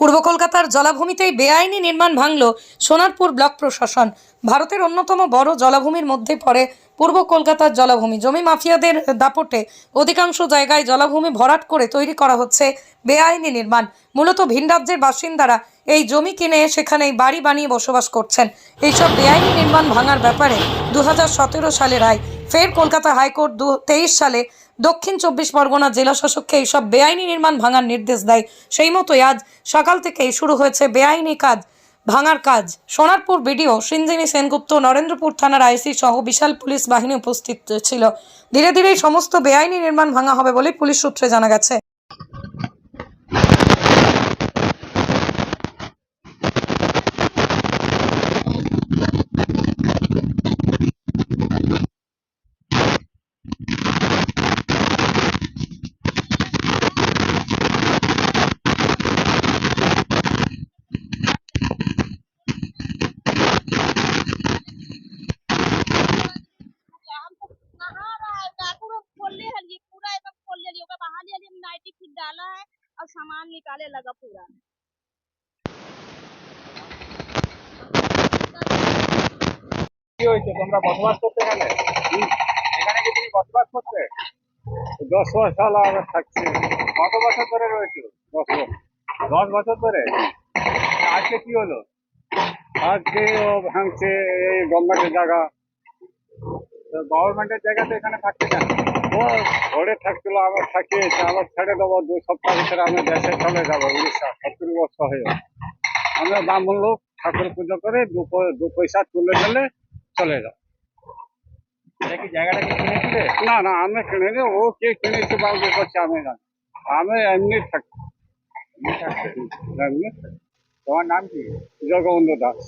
পূর্ব কলকাতার জলাভূমিতেই বেআইনি নির্মাণ ভাঙল সোনারপুর ব্লক প্রশাসন। ভারতের অন্যতম বড় জলাভূমির মধ্যে পড়ে পূর্ব কলকাতার জলাভূমি। জমি মাফিয়াদের দাপটে অধিকাংশ জায়গায় জলাভূমি ভরাট করে তৈরি করা হচ্ছে বেআইনি নির্মাণ। মূলত ভিন রাজ্যের বাসিন্দারা এই জমি কিনে সেখানেই বাড়ি বানিয়ে বসবাস করছেন। এইসব বেআইনি নির্মাণ ভাঙার ব্যাপারে দু সালে রায়। ফের কলকাতা হাইকোর্ট দু সালে দক্ষিণ চব্বিশ পরগনা জেলা শাসককে এইসব বেআইনি নির্মাণ ভাঙার নির্দেশ দেয়। সেই মতোই আজ সকাল থেকেই শুরু হয়েছে বেআইনি কাজ, ভাঙার কাজ। সোনারপুর বিডিও সিঞ্জিনী সেনগুপ্ত নরেন্দ্রপুর থানার আইসি সহ বিশাল পুলিশ বাহিনী উপস্থিত ছিল। ধীরে ধীরে সমস্ত বেআইনি নির্মাণ ভাঙা হবে বলে পুলিশ সূত্রে জানা গেছে। सामान निकाले लगा पूरा কি হয়েছে তোমরা বসবাস করতে এখানে হুম। এখানে কি তুমি বসবাস করতে দশ বছর সাল আগে থাকছি কত বছর ধরে রয়েছে দশ বছর দশ বছর ধরে আজকে কি হলো আজকে ও ভাঙছে এই গভর্নমেন্টের জায়গা গভর্নমেন্টের জায়গাতে এখানে থাকছে কেন ও ঘরে থাকছিল আবার থাকিয়েছে আবার ছেড়ে দেবো দু সপ্তাহ ভিতরে আমি দেশে চলে যাব উড়িষ্যা সত্তর বছর হয়ে যাবে আমরা ব্রাহ্মণ লোক ঠাকুর পুজো করে দু পয়সা তুলে দিলে চলে যাও। এটা কি জায়গাটা কি কিনেছিলে? না না আমি কিনিনি ও কে কিনেছে বা কে করছে আমি জানি আমি এমনি থাকি। তোমার নাম কি? জগবন্ধু দাস।